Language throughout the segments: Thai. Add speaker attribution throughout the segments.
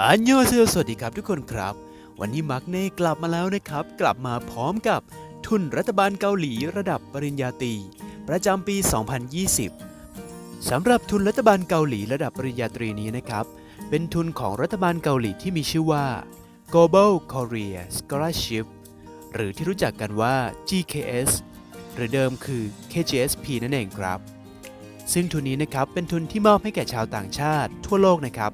Speaker 1: อันยอเซลสวัสดีครับทุกคนครับ วันนี้มาร์กเน่กลับมาแล้วนะครับ กลับมาพร้อมกับทุนรัฐบาลเกาหลีระดับปริญญาตรีประจำปี 2020 สำหรับทุนรัฐบาลเกาหลีระดับปริญญาตรีนี้นะครับ เป็นทุนของรัฐบาลเกาหลีที่มีชื่อว่า Global Korea Scholarship หรือที่รู้จักกันว่า GKS หรือเดิมคือ KGSP นั่นเองครับ ซึ่งทุนนี้นะครับเป็นทุนที่มอบให้แก่ชาวต่างชาติทั่วโลกนะครับ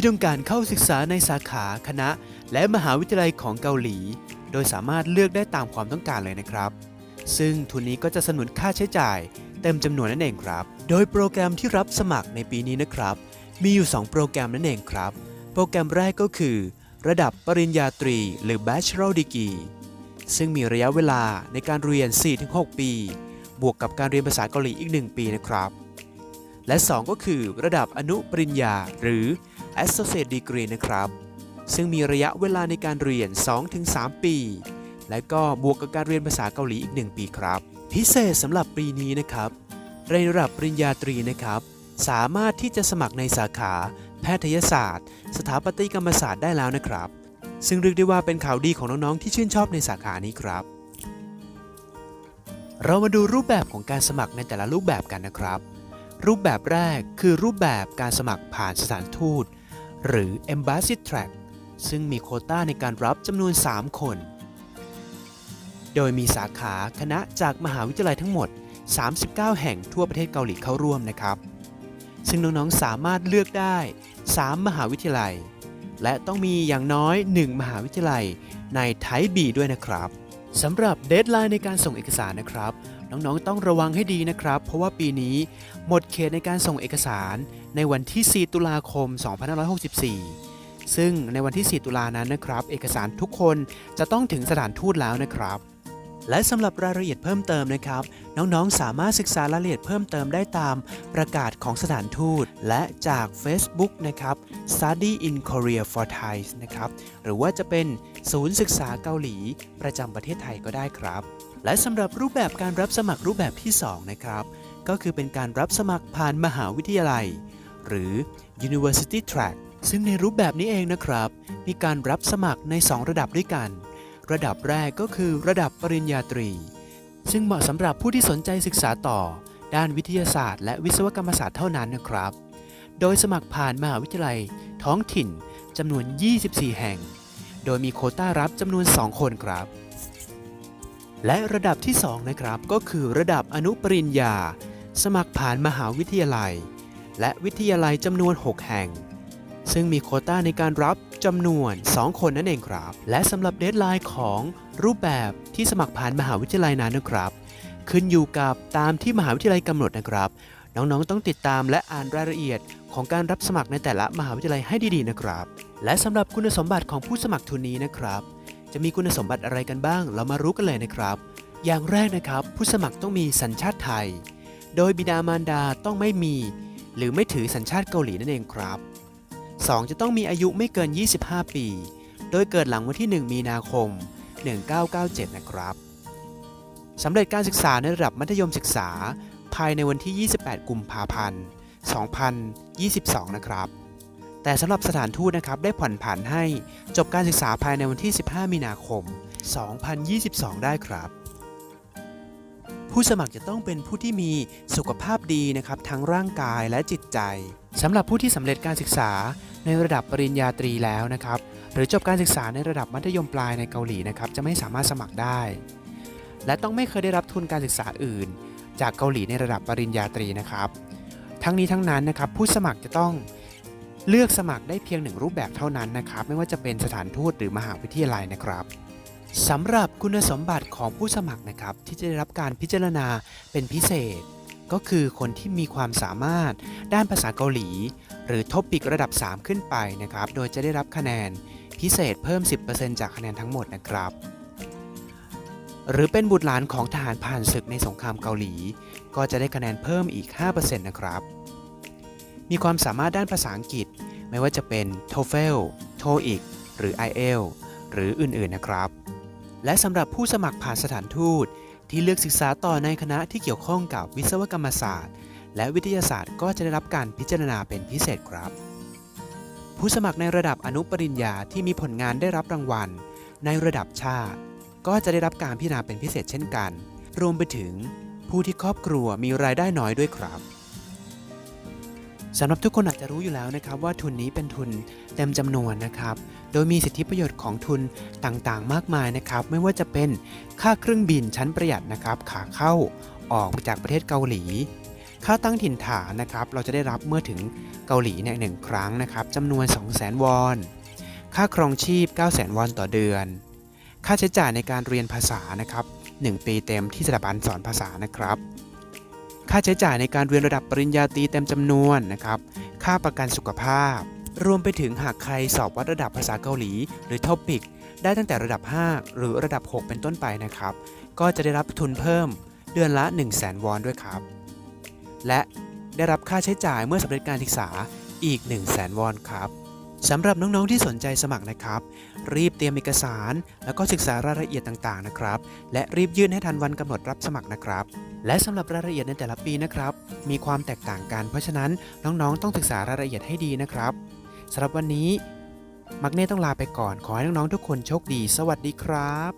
Speaker 1: ที่ต้องการเข้าศึกษาในสาขาคณะ และมหาวิทยาลัยของเกาหลี โดยสามารถเลือกได้ตามความต้องการเลยนะครับ ซึ่งทุนนี้ก็จะสนุนค่าใช้จ่าย เต็มจำนวนนั่นเองครับ โดยโปรแกรมที่รับสมัครในปีนี้นะครับ มีอยู่ 2 โปรแกรมนั่นเองครับ โปรแกรมแรกก็คือ ระดับปริญญาตรี หรือ Bachelor Degree ซึ่งมีระยะเวลาในการเรียน 4-6 ปี บวกกับการเรียนภาษาเกาหลีอีก 1 ปีนะครับ และ 2 ก็คือระดับอนุปริญญาหรือ Associate Degree นะครับ ซึ่งมีระยะเวลาในการเรียน 2-3 ปี และก็บวกกับการเรียนภาษาเกาหลีอีก 1 ปีครับ พิเศษสำหรับปีนี้นะครับในระดับปริญญาตรีนะครับ สามารถที่จะสมัครในสาขา แพทยศาสตร์ สถาปัตยกรรมศาสตร์ได้แล้วนะครับ ซึ่งเรียกได้ว่าเป็นข่าวดีของน้องๆที่ชื่นชอบในสาขานี้ครับ เรามาดูรูปแบบของการสมัครในแต่ละรูปแบบกันนะครับ รูปแบบแรกคือรูปแบบการสมัครผ่านสถานทูต หรือ Embassy Track ซึ่งมีโคต้าในการรับจำนวน 3 คน โดยมีสาขาคณะจากมหาวิทยาลัยทั้งหมด 39 แห่งทั่วประเทศเกาหลีเข้าร่วมนะครับ ซึ่งน้องๆ สามารถเลือกได้ 3 มหาวิทยาลัย และต้องมีอย่างน้อย 1 มหาวิทยาลัยในไทยบีด้วยนะครับสำหรับเดทไลน์ในการส่งเอกสารนะครับ น้องๆ ต้องระวังให้ดีนะครับ เพราะว่าปีนี้หมดเขตในการส่งเอกสารในวันที่ 4 ตุลาคม 2564 ซึ่งในวันที่ 4 ตุลานั้นนะครับ เอกสารทุกคนจะต้องถึงสถานทูตแล้วนะครับ และสำหรับรายละเอียดเพิ่มเติมนะครับ น้องๆ สามารถศึกษารายละเอียดเพิ่มเติมได้ตามประกาศของสถานทูต และจาก Facebook นะครับ Study in Korea for Thai นะครับ หรือว่าจะเป็นศูนย์ศึกษาเกาหลีประจำประเทศไทยก็ได้ครับ และสำหรับรูปแบบการรับสมัครรูปแบบที่ 2 นะครับ ก็คือเป็นการรับสมัครผ่านมหาวิทยาลัย หรือ University Track ซึ่งในรูปแบบนี้เองนะครับ มีการรับสมัครใน 2 ระดับด้วยกัน ระดับแรกก็คือระดับปริญญาตรี ซึ่งเหมาะสำหรับผู้ที่สนใจศึกษาต่อ ด้านวิทยาศาสตร์ และวิศวกรรมศาสตร์เท่านั้นนะครับ โดยสมัครผ่านมหาวิทยาลัย ท้องถิ่นจำนวน 24 แห่ง โดยมีโคต้ารับจำนวน 2 คนครับ และระดับที่ 2 นะครับ ก็คือระดับอนุปริญญา สมัครผ่านมหาวิทยาลัย และวิทยาลัยจำนวน 6 แห่ง ซึ่งมีโคต้าในการรับจำนวน 2 คนนั่นเองครับ และสำหรับเดทไลน์ของรูปแบบที่สมัครผ่านมหาวิทยาลัยนั้นนะครับ ขึ้นอยู่กับตามที่มหาวิทยาลัยกำหนดนะครับ น้องๆ ต้องติดตามและอ่านรายละเอียดของการรับสมัครในแต่ละมหาวิทยาลัยให้ดีๆนะครับ และสำหรับคุณสมบัติของผู้สมัครทุนนี้นะครับ จะมีคุณสมบัติอะไรกันบ้าง เรามารู้กันเลยนะครับ อย่างแรกนะครับ ผู้สมัครต้องมีสัญชาติไทย โดยบิดามารดาต้องไม่มี หรือไม่ถือสัญชาติเกาหลีนั่นเองครับ 2. จะต้องมีอายุไม่เกิน 25 ปี โดยเกิดหลังวันที่ 1 มีนาคม 1997 นะครับสำเร็จการศึกษาในระดับมัธยมศึกษา ภายในวันที่ 28 กุมภาพันธ์ 2022 นะครับ แต่สำหรับสถานทูตนะครับได้ผ่อนผันให้จบการศึกษาภายในวันที่ 15 มีนาคม 2022 ได้ครับ ผู้สมัครจะต้องเป็นผู้ที่มีสุขภาพดีนะครับทั้งร่างกายและจิตใจสำหรับผู้ที่สำเร็จการศึกษาในระดับปริญญาตรีแล้วนะครับ หรือจบการศึกษาในระดับมัธยมปลายในเกาหลีนะครับจะไม่สามารถสมัครได้ และต้องไม่เคยได้รับทุนการศึกษาอื่น จากเกาหลีในระดับปริญญาตรีนะครับ ทั้งนี้ทั้งนั้นนะครับผู้สมัครจะต้อง เลือกสมัครได้เพียงหนึ่งรูปแบบเท่านั้นนะครับ ไม่ว่าจะเป็นสถานทูตหรือมหาวิทยาลัยนะครับสำหรับคุณสมบัติของผู้สมัครนะครับ ที่จะได้รับการพิจารณาเป็นพิเศษ ก็คือคนที่มีความสามารถด้านภาษาเกาหลี หรือทอปิกระดับ 3 ขึ้นไปนะครับ โดยจะได้รับคะแนนพิเศษเพิ่ม 10%จากคะแนนทั้งหมดนะครับ หรือเป็นบุตรหลานของทหารผ่านศึกในสงครามเกาหลี ก็จะได้คะแนนเพิ่มอีก 5%นะครับ มีความสามารถด้านภาษาอังกฤษ ไม่ว่าจะเป็น TOEFL TOEIC หรือ IELTS หรืออื่นๆนะครับ และสำหรับผู้สมัครผ่านสถานทูต ที่เลือกศึกษาต่อในคณะที่เกี่ยวข้องกับวิศวกรรมศาสตร์ และวิทยาศาสตร์ก็จะได้รับการพิจารณาเป็นพิเศษครับ ผู้สมัครในระดับอนุปริญญาที่มีผลงานได้รับรางวัล ในระดับชาติ ก็จะได้รับการพิจารณาเป็นพิเศษเช่นกัน รวมไปถึงผู้ที่ครอบครัวมีรายได้น้อยด้วยครับ สำหรับทุกคนอาจจะรู้อยู่แล้วนะครับว่าทุนนี้เป็นทุนเต็มจำนวนนะครับ โดยมีสิทธิประโยชน์ของทุนต่างๆ มากมายนะครับ ไม่ว่าจะเป็นค่าเครื่องบินชั้นประหยัดนะครับ ขาเข้าออกจากประเทศเกาหลี ค่าตั้งถิ่นฐานนะครับ เราจะได้รับเมื่อถึงเกาหลีเนี่ยหนึ่งครั้งนะครับจำนวน 200,000 วอน ค่าครองชีพ 900,000 วอนต่อเดือน ค่าใช้จ่ายในการเรียนภาษานะครับ1ปีเต็มที่สถาบันสอนภาษานะครับ ค่าใช้จ่ายในการเรียนระดับปริญญาตรีเต็มจำนวนนะครับ ค่าประกันสุขภาพ รวมไปถึงหากใครสอบวัดระดับภาษาเกาหลี หรือ TOPIC ได้ตั้งแต่ระดับ 5 หรือระดับ 6 เป็นต้นไปนะครับ ก็จะได้รับทุนเพิ่มเดือนละ 1 0 0 0 0แวอนด้วยครับ และได้รับค่าใช้จ่ายเมื่อสำเร็จการศึกษาอีก 1 0 0 0 0แวอนครับ สำหรับน้องๆที่สนใจสมัครนะครับ รีบเตรียมเอกสาร แล้วก็ศึกษารายละเอียดต่างๆนะครับ และรีบยื่นให้ทันวันกำหนดรับสมัครนะครับ และสำหรับรายละเอียดในแต่ละปีนะครับ มีความแตกต่างกัน เพราะฉะนั้นน้องๆ ต้องศึกษารายละเอียดให้ดีนะครับสำหรับวันนี้ มักเน่ต้องลาไปก่อนขอให้น้องๆทุกคนโชคดี สวัสดีครับ